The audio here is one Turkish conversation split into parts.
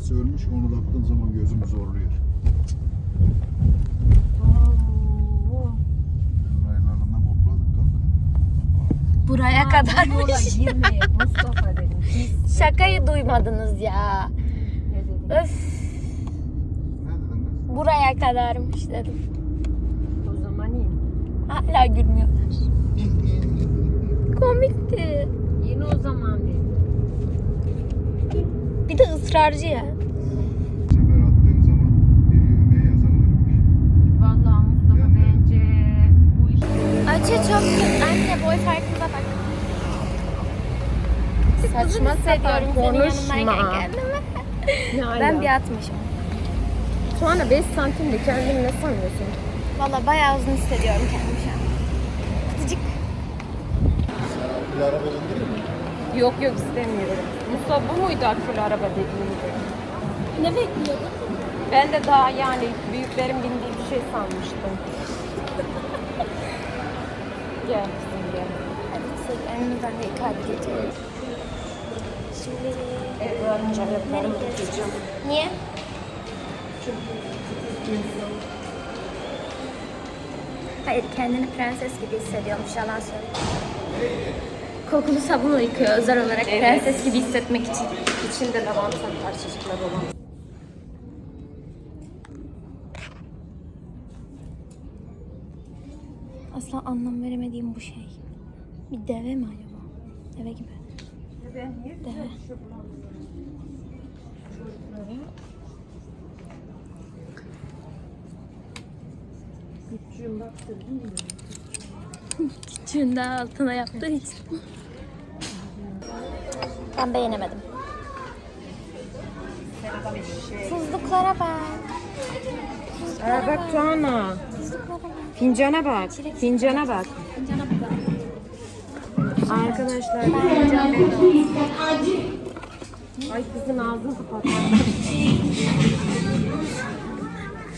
Derecesi ölmüş onu baktığın zaman gözüm zorluyor. Buraya girmeye Mustafa dedim. Pis. Şakayı duymadınız ya. Ne dedim? Öf. Ne dedin kız? Buraya kadarmış dedim. O zaman in. Hala gülmüyorlar. Komikti. Yine o zaman dedim. Bir de ısrarcı ya. Bu sefer attığın zaman bir yövmeye yazarlarmış. Vallahi Mustafa Yani- bence bu iş Açı çok Anne boy farkına bak. Saçma sapan konuşma. Ben bir atmışım. Sonra 5 santimde kendini ne sanıyorsun? Valla bayağı uzun hissediyorum kendimi şu an. Kıtıcık. Bir araba indireyim mi? Yok yok istemiyorum. Mustafa bu muydu akülü araba dediğimde? Ne bekliyordun? Ben de daha yani büyüklerin bindiği bir şey sanmıştım. gel kızım gel. Hadi çek önümüzden de iki hadi geçelim. Şimdi... Evet, Nereye gideceğiz? tutacağım. Niye? Hayır kendini prenses gibi hissediyormuş yalan söylüyor. Kokulu sabunla yıkıyor özel olarak Evet. prenses gibi hissetmek için. İçinde lavanta parçacıklar olan. Asla anlam veremediğim bu şey. Bir deve mi acaba? Deve gibi. Deve. Küçüğüm baktırdın mı? Küçüğün daha altına yaptığı için. Ben beğenemedim. Tuzluklara bak. Aa, bak Tuana. Tuzluklara bak. Fincana bak. Fincana bak. Fincana bak. Arkadaşlar. Ay kızın ağzını kapat.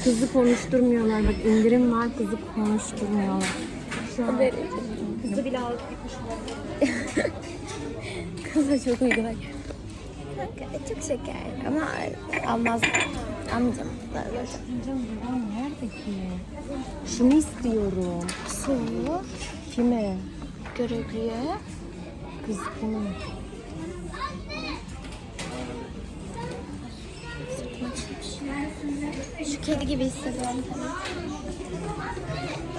Kızı konuşturmuyorlar. Bak indirim var kızı konuşturmuyorlar. Şu an kızı bile alıp gitmişler. Kıza çok uygular. Kanka çok şeker ama almaz. Almayacağım. Babam nerede ki? Şunu istiyorum. Su, Kime? görevliye. Kız kime? Şu kedi gibi hissediyorum.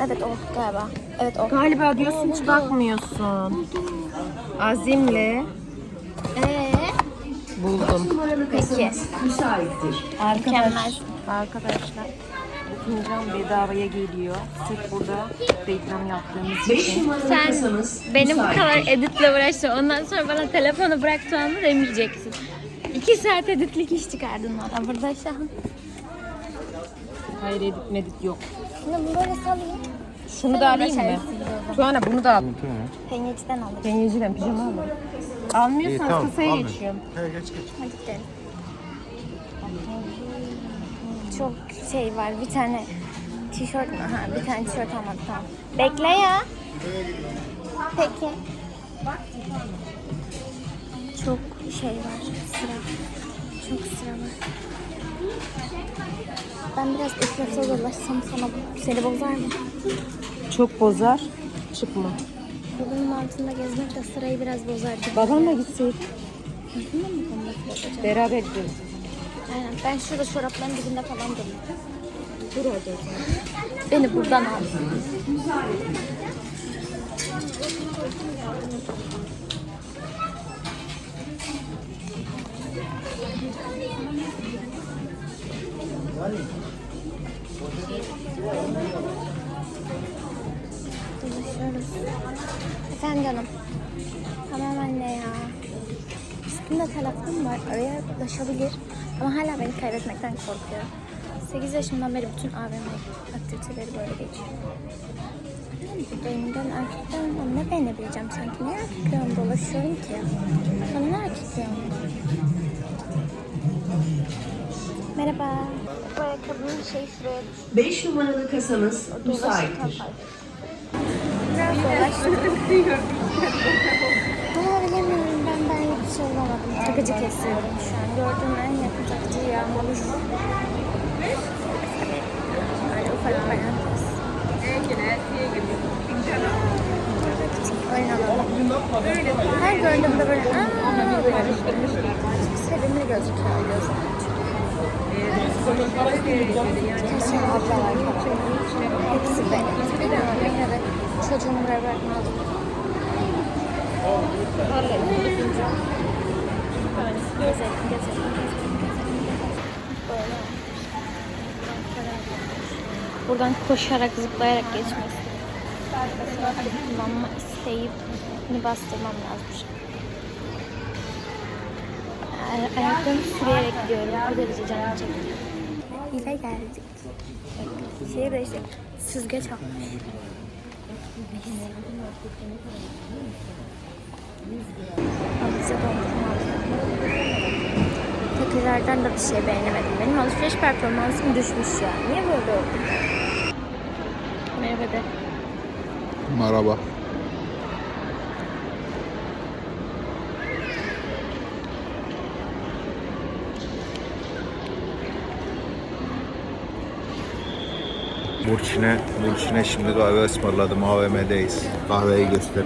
Evet o galiba. Evet o. Galiba diyorsun hiç bakmıyorsun. Azimle buldum. peki. Arkadaş, arkadaşlar bu fincan bedavaya geliyor. Sırf burada reklam yaptığımız için. Sen benim bu kadar editle uğraştın. Ondan sonra bana telefonu bıraktığını demeyeceksin. İki saat editlik iş çıkardın bana burada şu an. Hayır edit medit yok. Şimdi bunu böyle salayım. Şunu da alayım mı? Tuana bunu da al. Peynirciden alırım. Peynirciden pijama alın. Almıyorsanız kasaya geçiyorum. He geç geç. Hadi gidelim. Çok şey var. Bir tane tişört mü? Ha, bir tane tişört almadım tamam. Bekle ya. Peki. Çok şey var. Sıra. Çok sıra var. Ben biraz iflasa dolaşsam sana seni bozar mı? Çok bozar. Çıkma. Yolunun altında gezmek de sırayı biraz bozar gibi. Babanla gitsek. Bilmiyor musun konuda yapacağım? Beraber gideriz. Aynen. Ben şurada çorapların dibinde falan durayım. Dur orada. Beni buradan al. Dolaşıyoruz. Efendim canım. Tamam anne ya. Üstümde telefon var. Araya ulaşabilir. Ama hala beni kaybetmekten korkuyor. 8 yaşımdan beri bütün AVM aktiviteleri böyle geçiyor. Yani buradayım ben erkekten ne beğenebileceğim sanki? Niye erkeklerim dolaşıyorum ki? Ben ne erkeklerim? Merhaba. Bu ayakkabının şey şuraya düştü. 5 numaralı kasamız müsaittir. Biraz dolaştım. Ama bilemiyorum ben ben hiçbir şey bulamadım. Takıcı kesiyorum şu an. Gördüğüm en yakın takıcı yağmalı. Böyle ufak parantez. Her gördüğümde böyle aaa böyle. Sevimli gözüküyor gözüm. Kesin ablalar falan. Hepsi benim. Ama yine de çocuğumu buraya bırakmazdım. Gezelim, gezelim, gezelim, gezelim. Böyle. Buradan koşarak, zıplayarak geçmek istedim. Kullanma isteyip bunu bastırmam lazım. Ay- Ayaklarımı sürüyerek gidiyorum. O derece canım çekiyor. Hile geldik. Şehir değişti. Süzgeç almış. Bize dondurma bir şey beğenemedim. Benim alışveriş performansım düşmüş ya. Niye böyle oldu? Merhaba de. Merhaba. Burçin'e, Burçin'e şimdi kahve ısmarladım. AVM'deyiz. Kahveyi göster.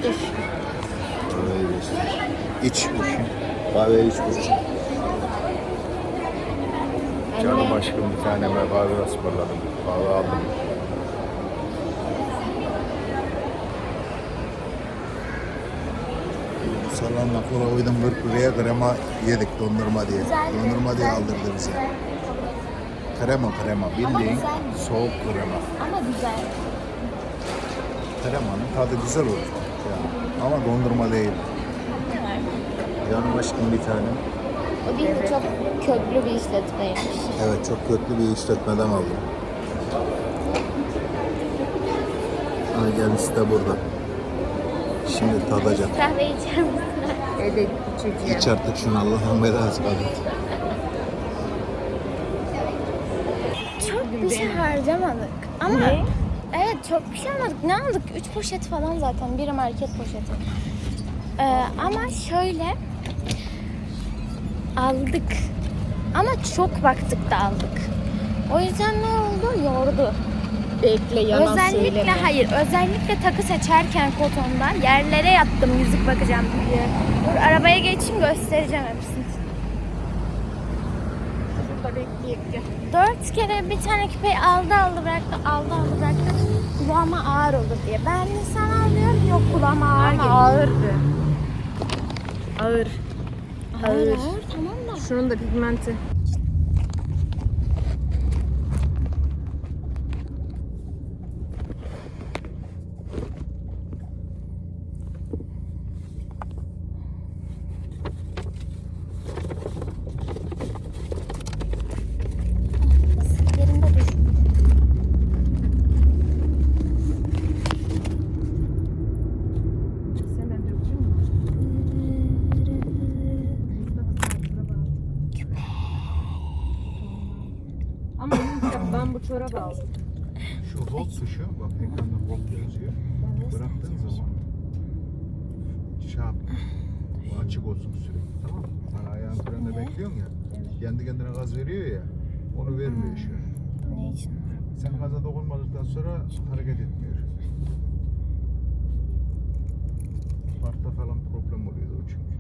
Kahveyi göster. İç Burçin. Kahveyi iç Burçin. Canım aşkım bir tane ben kahve ısmarladım. Kahve aldım. Salamla kola uydum 40 liraya krema yedik dondurma diye. Dondurma diye aldırdı bize. Krema krema bildiğin güzelmiş. soğuk krema. Ama güzel. Kremanın tadı güzel olur. Yani. Ama dondurma değil. Yanım aşkım bir tane. O değil de çok köklü bir işletmeymiş. Evet çok köklü bir işletmeden aldım. Ha kendisi de burada. Şimdi tadacak. Kahve içer misin? Evet çocuğa. İç artık şunu Allah'ın belası kadar. Çok bir şey harcamadık. Ama evet çok bir şey almadık. Ne aldık? Üç poşet falan zaten. Biri market poşeti. Ee, ama şöyle aldık. Ama çok baktık da aldık. O yüzden ne oldu? Yordu. Bekle yalan özellikle söyleme. hayır, özellikle takı seçerken kotonda yerlere yattım yüzük bakacağım diye. Dur arabaya geçeyim göstereceğim hepsini. Dört kere bir tane küpeyi aldı aldı bıraktı, aldı aldı bıraktı. Kulağıma ağır olur diye. Ben de sana alıyorum, yok kulağıma ağır Ama ağırdı. Ağır. Ağır, ağır. ağır, tamam da. Şunun da pigmenti. Yerinde dur. Sen de döktün mü? Ama yumuşak ben bu çorap aldım. Şu hold tuşu bak ekranda hold yazıyor. Bıraktığın zaman şey yap. bu Açık olsun sürekli tamam mı? Hani ayağın frende bekliyorsun ya. Kendi kendine gaz veriyor ya. Onu vermiyor şu an. Ne için? Sen gaza dokunmadıktan sonra hareket etmiyor. Parkta falan problem oluyordu o çünkü.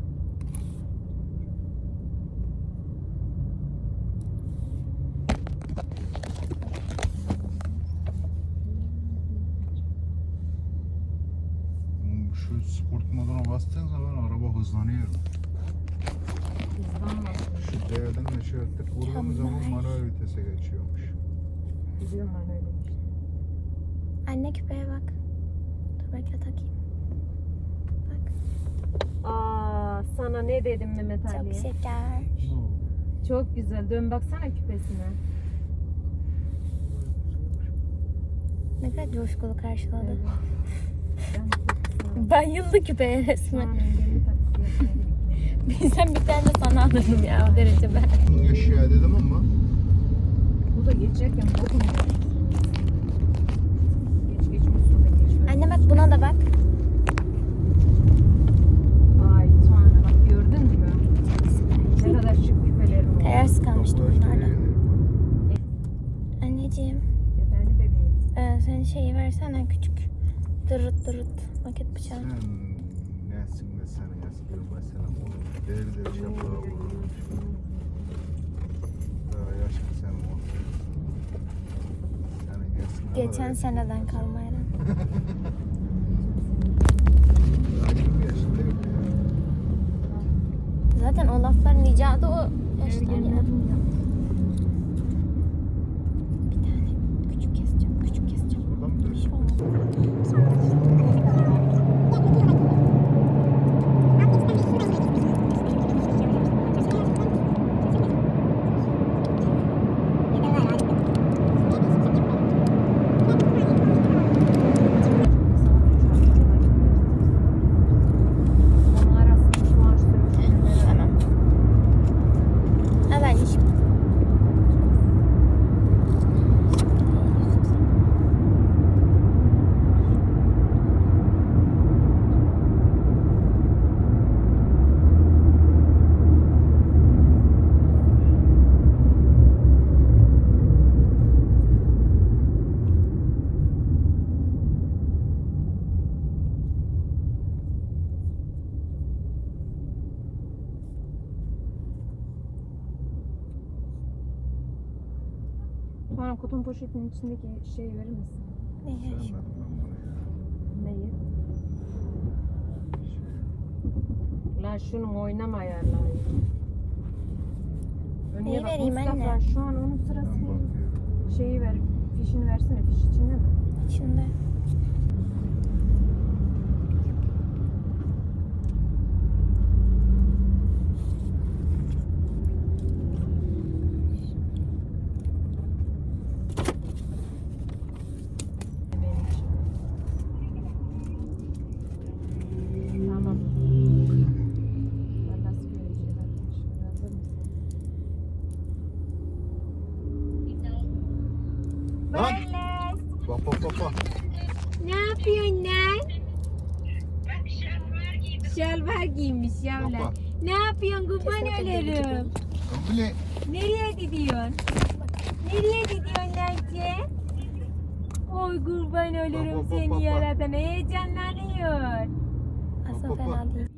D'den de yaptık. Vurduğumuz zaman manuel vitese geçiyormuş. Biliyorum ben bir şey. Anne küpeye bak. Dur bekle takayım. Bak. Aa, sana ne dedim Mehmet Çok Ali? şeker. Çok güzel. Dön baksana küpesine. Ne kadar coşkulu karşıladı. Evet. Ben çok ol. Bayıldı küpeye resmen. Bilsem bir tane sana alırım ya o derece ben. Bunu yaşa dedim ama. Bu da geçecek ya. Bu Geçen seneden kalmayla. Daha 20 yaşında yok ya. Zaten o lafların icadı o yaştan ya. Ergenlerim ya. Bir tane küçük keseceğim, küçük keseceğim. Burada mı Bir şey duruyorsun? olmaz. Onlar aslında şu an sürüşüyor. Tamam. Al anneciğim. Sonra kutum poşetinin içindeki şeyi verir misin? Neyi? Sevmedim ben bunu ya. Neyi? Lan şunu oynama ayarlar. Önüne Neyi bak vereyim Mustafa, anne? Şu an onun sırası değil. Şeyi ver, fişini versene. Fiş içinde mi? Şimdi. Şalvar giymiş yavrum. Baba. Ne yapıyorsun kurban Bu ne? Nereye gidiyorsun? Nereye gidiyorsun Nayce? Oy kurban bak, seni yaradan. Heyecanlanıyor. Aslında bak, fena değil.